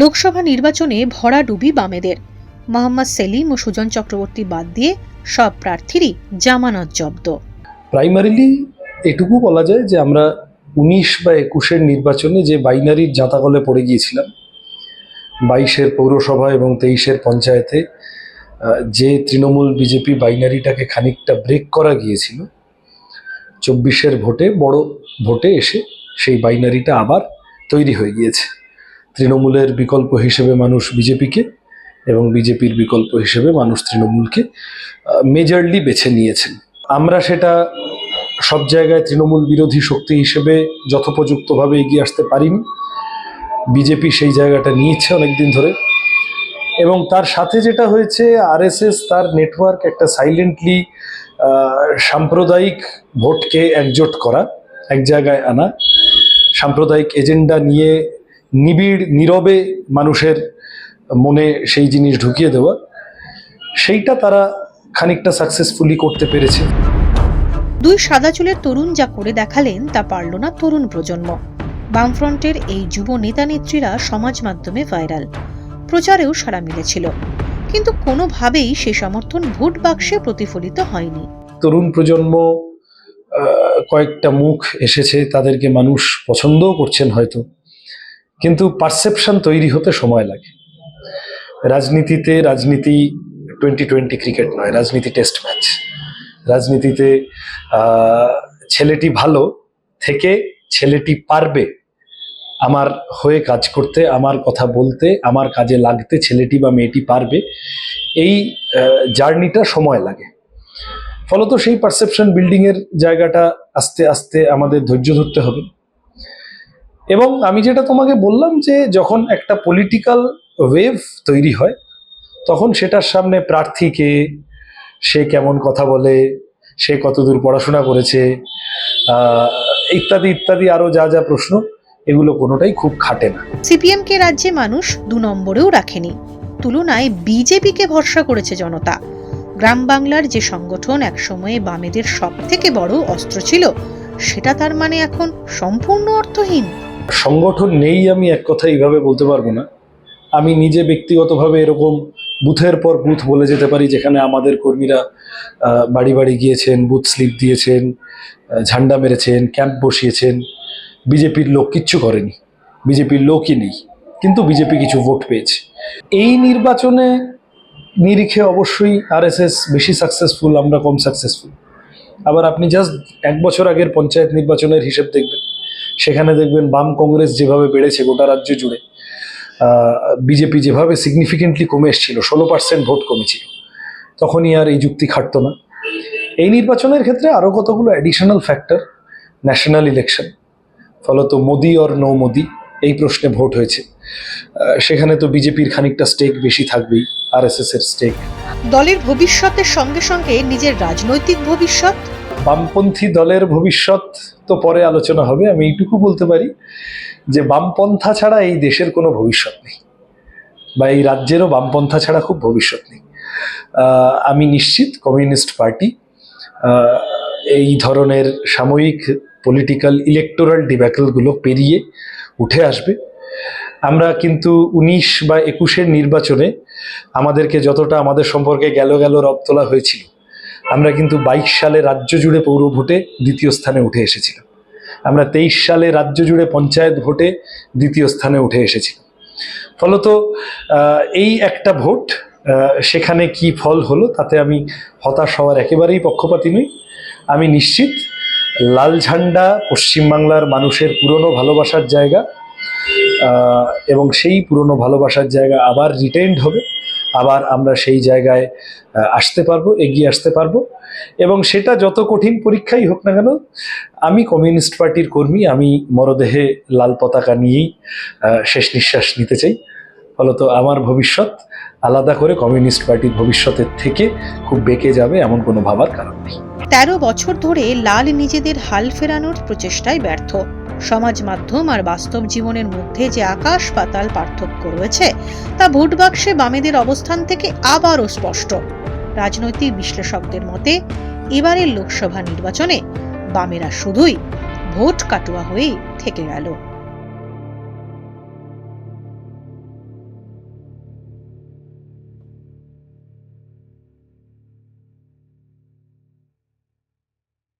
লোকসভা নির্বাচনে ভরাডুবি বামেদের। মোহাম্মদ সেলিম ও সুজন চক্রবর্তী বাদ দিয়ে সব প্রার্থীরই জামানত জব্দ। প্রাইমারিলি এটুকু বলা যায় যে আমরা উনিশ বা একুশের নির্বাচনে যে বাইনারির জাঁতাকলে পড়ে গিয়েছিলাম, বাইশের পৌরসভা এবং তেইশের পঞ্চায়েতে যে তৃণমূল বিজেপি বাইনারিটাকে খানিকটা ব্রেক করা গিয়েছিল, চব্বিশের ভোটে, বড় ভোটে এসে সেই বাইনারিটা আবার তৈরি হয়ে গিয়েছে। তৃণমূলের বিকল্প হিসেবে মানুষ বিজেপিকে এবং বিজেপির বিকল্প হিসেবে মানুষ তৃণমূলকে মেজরলি বেছে নিয়েছেন। আমরা সেটা সব জায়গায় তৃণমূল বিরোধী শক্তি হিসেবে যথোপযুক্তভাবে এগিয়ে আসতে পারিনি। বিজেপি সেই জায়গাটা নিয়েছে অনেকদিন ধরে। এবং তার সাথে যেটা হয়েছে, আরএসএস তার নেটওয়ার্ক একটা সাইলেন্টলি সাম্প্রদায়িক ভোটকে একজোট করা, এক জায়গায় আনা, সাম্প্রদায়িক এজেন্ডা নিয়ে নিবিড় নীরবে মানুষের মনে সেই জিনিস ঢুকিয়ে দেওয়া সেইটা তারা খানিকটা সাকসেসফুলি করতে পেরেছে। দুই সাদা চুলের তরুণ যা করে দেখালেন তা পারল না তরুণ প্রজন্ম। বামফ্রন্টের এই যুব নেতা নেত্রীরা সমাজ মাধ্যমে ভাইরাল। প্রচারেও সাড়া মিলেছিল। কিন্তু কোনোভাবেই সে সমর্থন ভোট বাক্সে প্রতিফলিত হয়নি। তরুণ প্রজন্ম কয়েকটা মুখ এসেছে তাদেরকে মানুষ পছন্দও করছেন হয়তো। কিন্তু পারসেপশন তৈরি হতে সময় লাগে। রাজনীতিতে রাজনীতি টোয়েন্টি টোয়েন্টি ক্রিকেট নয়, রাজনীতি টেস্ট ম্যাচ রাজনীতিতে ছেলেটি ভালো থেকে ছেলেটি পারবে আমার হয়ে কাজ করতে, আমার কথা বলতে, আমার কাজে লাগতে ছেলেটি বা মেয়েটি পারবে, এই জার্নিটা সময় লাগে। ফলত সেই পারসেপশন বিল্ডিংয়ের জায়গাটা আস্তে আস্তে আমাদের ধৈর্য ধরতে হবে। এবং আমি যেটা তোমাকে বললাম যে যখন একটা পলিটিক্যাল ওয়েভ তৈরি হয়, তখন সেটার সামনে প্রার্থীকে সে কেমন কথা বলে, সে কতদূর পড়াশোনা করেছে ইত্যাদি ইত্যাদি আরও যা যা প্রশ্ন, এগুলো কোনোটাই খুব খাটে না। সিপিএম কে রাজ্যে মানুষ দু নম্বরেও রাখেনি। তুলনায় বিজেপিকে ভরসা করেছে জনতা। গ্রাম বাংলার যে সংগঠন একসময়ে বামেদের সব থেকে বড় অস্ত্র ছিল, সেটা তার মানে এখন সম্পূর্ণ অর্থহীন। সংগঠন নেই আমি এক কথা এইভাবে বলতে পারব না। আমি নিজে ব্যক্তিগতভাবে এরকম বুথের পর বুথ বলে যেতে পারি, যেখানে আমাদের কর্মীরা বাড়ি বাড়ি গিয়েছেন, বুথ স্লিপ দিয়েছেন ঝান্ডা মেরেছেন, ক্যাম্প বসিয়েছেন। বিজেপির লোক কিচ্ছু করেনি। বিজেপির লোকই নেই। কিন্তু বিজেপি কিছু ভোট পেয়েছে। এই নির্বাচনে নিরিখে অবশ্যই আরএসএস বেশি সাকসেসফুল আমরা কম সাকসেসফুল আবার আপনি জাস্ট এক বছর আগের পঞ্চায়েত নির্বাচনের হিসেব দেখবেন। সেখানে দেখবেন বাম কংগ্রেস যেভাবে বেড়েছে গোটা রাজ্য জুড়ে বিজেপি যেভাবে সিগনিফিকেন্টলি কমে এসেছিল, ষোলো পার্সেন্ট ভোট কমেছিল, তখনই আর এই যুক্তি খাটতো না। এই নির্বাচনের ক্ষেত্রে আরও কতগুলো অ্যাডিশনাল ফ্যাক্টর ন্যাশনাল ইলেকশন ফলত মোদি অর নো মোদি, এই প্রশ্নে ভোট হয়েছে। সেখানে তো বিজেপির খানিকটা স্টেক বেশি থাকবেই আর এর স্টেক দলের ভবিষ্যতের সঙ্গে সঙ্গে নিজের রাজনৈতিক ভবিষ্যৎ বামপন্থী দলের ভবিষ্যৎ তো পরে আলোচনা হবে, আমি এইটুকু বলতে পারি যে বামপন্থা ছাড়া এই দেশের কোনো ভবিষ্যৎ নেই বা এই রাজ্যেরও বামপন্থা ছাড়া খুব ভবিষ্যৎ নেই। আমি নিশ্চিত কমিউনিস্ট পার্টি এই ধরনের সাময়িক পলিটিক্যাল ইলেকটোরাল ডিব্যাকলগুলো পেরিয়ে উঠে আসবে। আমরা কিন্তু উনিশ বা একুশের নির্বাচনে আমাদেরকে যতটা আমাদের সম্পর্কে গেল গেল রব তোলা হয়েছিল আমরা কিন্তু বাইশ সালে রাজ্য জুড়ে পৌর ভোটে দ্বিতীয় স্থানে উঠে এসেছিলাম। আমরা তেইশ সালে রাজ্য জুড়ে পঞ্চায়েত ভোটে দ্বিতীয় স্থানে উঠে এসেছিলাম। ফলত এই একটা ভোট সেখানে কি ফল হলো তাতে আমি হতাশ হওয়ার একেবারেই পক্ষপাতী নই। আমি নিশ্চিত, লাল ঝান্ডা পশ্চিমবাংলার মানুষের পুরনো ভালোবাসার জায়গা এবং সেই পুরনো ভালোবাসার জায়গা আবার রিটেন্ড হবে। আবার আমরা সেই জায়গায় আসতে পারব, এগিয়ে আসতে পারব। এবং সেটা যত কঠিন পরীক্ষাই হোক না কেন, আমি কমিউনিস্ট পার্টির কর্মী, আমি মরদেহে লাল পতাকা নিয়েই শেষ নিঃশ্বাস নিতে চাই। ফলত আমার ভবিষ্যৎ আলাদা করে কমিউনিস্ট পার্টির ভবিষ্যতের থেকে খুব বেঁকে যাবে এমন কোনো ভাবার কারণ নেই। তেরো বছর ধরে লাল নিজেদের হাল ফেরানোর প্রচেষ্টায় ব্যর্থ। সমাজ মাধ্যম আর বাস্তব জীবনের মধ্যে যে আকাশ পাতাল পার্থক্য রয়েছে, তা ভোট বাক্সে বামেদের অবস্থান থেকে আবারও স্পষ্ট। রাজনৈতিক বিশ্লেষকদের মতে, এবারের লোকসভা নির্বাচনে বামেরা শুধুই ভোট কাটুয়া হয়েই থেকে গেল।